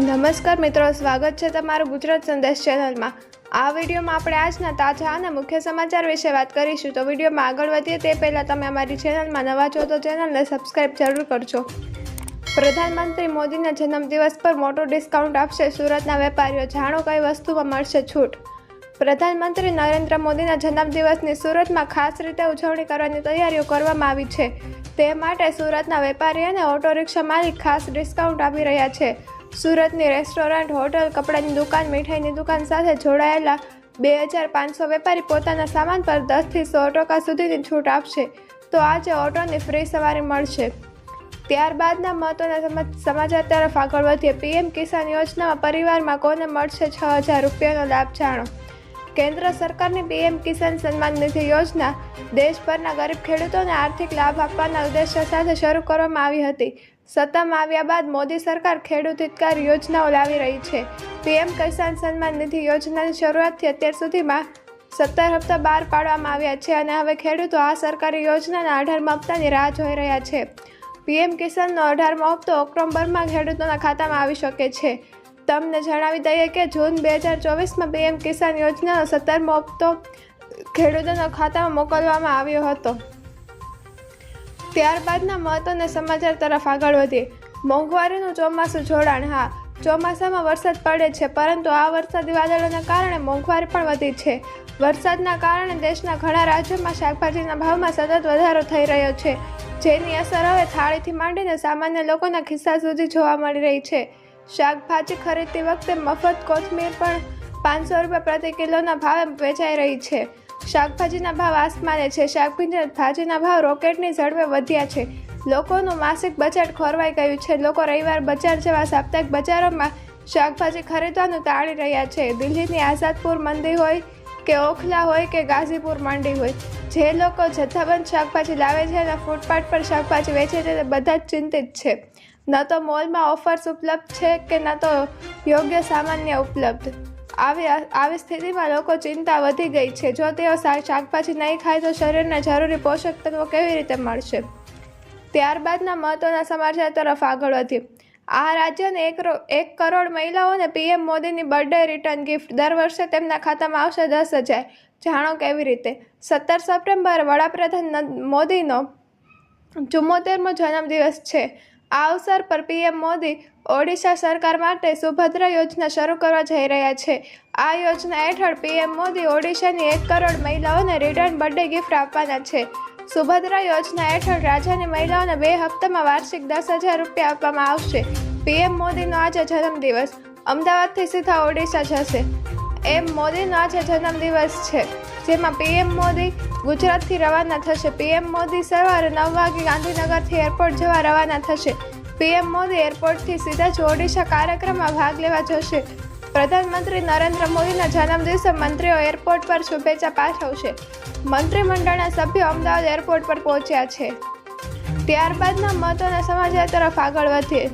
નમસ્કાર મિત્રો, સ્વાગત છે તમારું ગુજરાત સંદેશ ચેનલમાં. આ વિડીયોમાં આપણે આજના તાજા અને મુખ્ય સમાચાર વિશે વાત કરીશું. તો વિડીયોમાં આગળ વધીએ તે પહેલાં તમે અમારી ચેનલમાં નવા છો તો ચેનલને સબસ્ક્રાઇબ જરૂર કરજો. પ્રધાનમંત્રી મોદીના જન્મદિવસ પર મોટું ડિસ્કાઉન્ટ આપશે સુરતના વેપારીઓ. જાણો કઈ વસ્તુમાં મળશે છૂટ? પ્રધાનમંત્રી નરેન્દ્ર મોદીના જન્મદિવસની સુરતમાં ખાસ રીતે ઉજવણી કરવાની તૈયારીઓ કરવામાં આવી છે. તે માટે સુરતના વેપારી અને ઓટો રિક્ષા માલિક ખાસ ડિસ્કાઉન્ટ આપી રહ્યા છે. સુરતની રેસ્ટોરન્ટ, હોટલ, કપડાની દુકાન, મીઠાઈની દુકાન સાથે જોડાયેલા બે હજાર પાંચસો વેપારી પોતાના સામાન પર દસથી સો ટકા સુધીની છૂટ આપશે. તો આજે ઓટોની ફ્રી સવારી મળશે. ત્યારબાદના મહત્વના સમા- સમાચાર તરફ આગળ વધીએ. પીએમ કિસાન યોજનામાં પરિવારમાં કોને મળશે છ હજાર રૂપિયાનો લાભ, જાણો? કેન્દ્ર સરકારની પીએમ કિસાન સન્માન નિધિ યોજના દેશભરના ગરીબ ખેડૂતોને આર્થિક લાભ આપવાના ઉદ્દેશ્ય સાથે શરૂ કરવામાં આવી હતી. સત્તામાં આવ્યા બાદ મોદી સરકાર ખેડૂત હિતકાર યોજનાઓ લાવી રહી છે. પીએમ કિસાન સન્માન નિધિ યોજનાની શરૂઆતથી અત્યાર સુધીમાં સત્તર હપ્તા બહાર પાડવામાં આવ્યા છે અને હવે ખેડૂતો આ સરકારી યોજનાના અઢારમા હપ્તાની રાહ જોઈ રહ્યા છે. પીએમ કિસાનનો અઢારમો હપ્તો ઓક્ટોબરમાં ખેડૂતોના ખાતામાં આવી શકે છે. તમને જણાવી દઈએ કે જૂન બે હજાર ચોવીસમાં પીએમ કિસાન યોજનાનો સત્તરમો હપ્તો ખેડૂતોના ખાતામાં મોકલવામાં આવ્યો હતો. ત્યારબાદના મહત્વના સમાચાર તરફ આગળ વધીએ. મોંઘવારીનું ચોમાસું જોડાણ, હા, ચોમાસામાં વરસાદ પડે છે, પરંતુ આ વરસાદી વાદળોના કારણે મોંઘવારી પણ વધી છે. વરસાદના કારણે દેશના ઘણા રાજ્યોમાં શાકભાજીના ભાવમાં સતત વધારો થઈ રહ્યો છે, જેની અસર હવે થાળીથી માંડીને સામાન્ય લોકોના ખિસ્સા સુધી જોવા મળી રહી છે. શાકભાજી ખરીદતી વખતે મફત કોથમીર પણ પાંચસો રૂપિયા પ્રતિ કિલોના ભાવે વેચાઈ રહી છે. શાકભાજીના ભાવ આસમાને છે. શાકભાજી ભાજીના ભાવ રોકેટની ઝડપે વધ્યા છે. લોકોનું માસિક બજેટ ખોરવાઈ ગયું છે. લોકો રવિવાર બજાર જેવા સાપ્તાહિક બજારોમાં શાકભાજી ખરીદવાનું ટાળી રહ્યા છે. દિલ્હીની આઝાદપુર મંડી હોય કે ઓખલા હોય કે ગાઝીપુર મંડી હોય, જે લોકો જથ્થાબંધ શાકભાજી લાવે છે અને ફૂટપાથ પર શાકભાજી વેચે છે તે બધા જ ચિંતિત છે. ન તો મોલમાં ઓફર્સ ઉપલબ્ધ છે કે ન તો યોગ્ય સામાન્ય ઉપલબ્ધ? આવી આવી સ્થિતિમાં લોકો ચિંતા વધી ગઈ છે. જો તેઓ શાકભાજી નહીં ખાય તો શરીરને જરૂરી પોષક તત્વો કેવી રીતે મળશે? ત્યારબાદના મહત્વના સમાચાર તરફ આગળ વધીએ. આ રાજ્યને એક એક કરોડ મહિલાઓને પીએમ મોદીની બર્થડે રિટર્ન ગિફ્ટ દર વર્ષે તેમના ખાતામાં આવશે દસ હજાર. જાણો કેવી રીતે? સત્તર સપ્ટેમ્બર વડાપ્રધાન મોદીનો ચુમ્મોતેરમો જન્મદિવસ છે. આ અવસર પર પીએમ મોદી ઓડિશા સરકાર માટે સુભદ્રા યોજના શરૂ કરવા જઈ રહ્યા છે. આ યોજના હેઠળ પીએમ મોદી ઓડિશાની એક કરોડ મહિલાઓને રિટર્ન બર્થડે ગિફ્ટ આપવાના છે. સુભદ્રા યોજના હેઠળ રાજ્યની મહિલાઓને બે હપ્તામાં વાર્ષિક દસ હજાર રૂપિયા આપવામાં આવશે. પીએમ મોદીનો આજે જન્મદિવસ. અમદાવાદથી સીધા ઓડિશા જશે. એમ મોદીનો આજે જન્મદિવસ છે. જેમાં પીએમ મોદી ગુજરાતથી રવાના થશે. પીએમ મોદી સવારે નવ વાગે ગાંધીનગરથી એરપોર્ટ જવા રવાના થશે. પીએમ મોદી એરપોર્ટથી સીધા જ ઓડિશા કાર્યક્રમમાં ભાગ લેવા જશે. પ્રધાનમંત્રી નરેન્દ્ર મોદીના જન્મદિવસે મંત્રીઓ એરપોર્ટ પર શુભેચ્છા પાઠવશે. મંત્રીમંડળના સભ્યો અમદાવાદ એરપોર્ટ પર પહોંચ્યા છે. ત્યારબાદના મહત્વના સમાચાર તરફ આગળ વધીએ.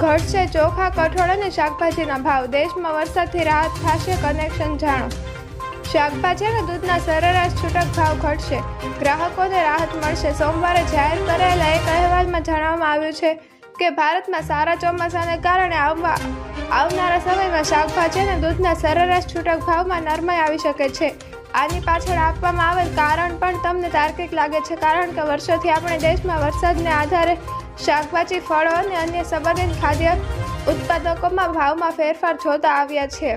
ઘટશે ચોખા, કઠોળ અને શાકભાજીના ભાવ. દેશમાં વરસાદથી રાહત થશે કનેક્શન જાણો. શાકભાજી અને દૂધના સરેરાશ છૂટક ભાવ ઘટશે. ગ્રાહકોને રાહત મળશે. સોમવારે જાહેર કરાયેલા એક અહેવાલમાં જણાવવામાં આવ્યું છે કે ભારતમાં સારા ચોમાસાને કારણે આવવા આવનારા સમયમાં શાકભાજી અને દૂધના સરેરાશ છૂટક ભાવમાં નરમાઈ આવી શકે છે. આની પાછળ આપવામાં આવેલ કારણ પણ તમને તાર્કિક લાગે છે કારણ કે વર્ષોથી આપણે દેશમાં વરસાદને આધારે શાકભાજી, ફળો અને અન્ય સંબંધિત ખાદ્ય ઉત્પાદકોમાં ભાવમાં ફેરફાર જોતા આવ્યા છે.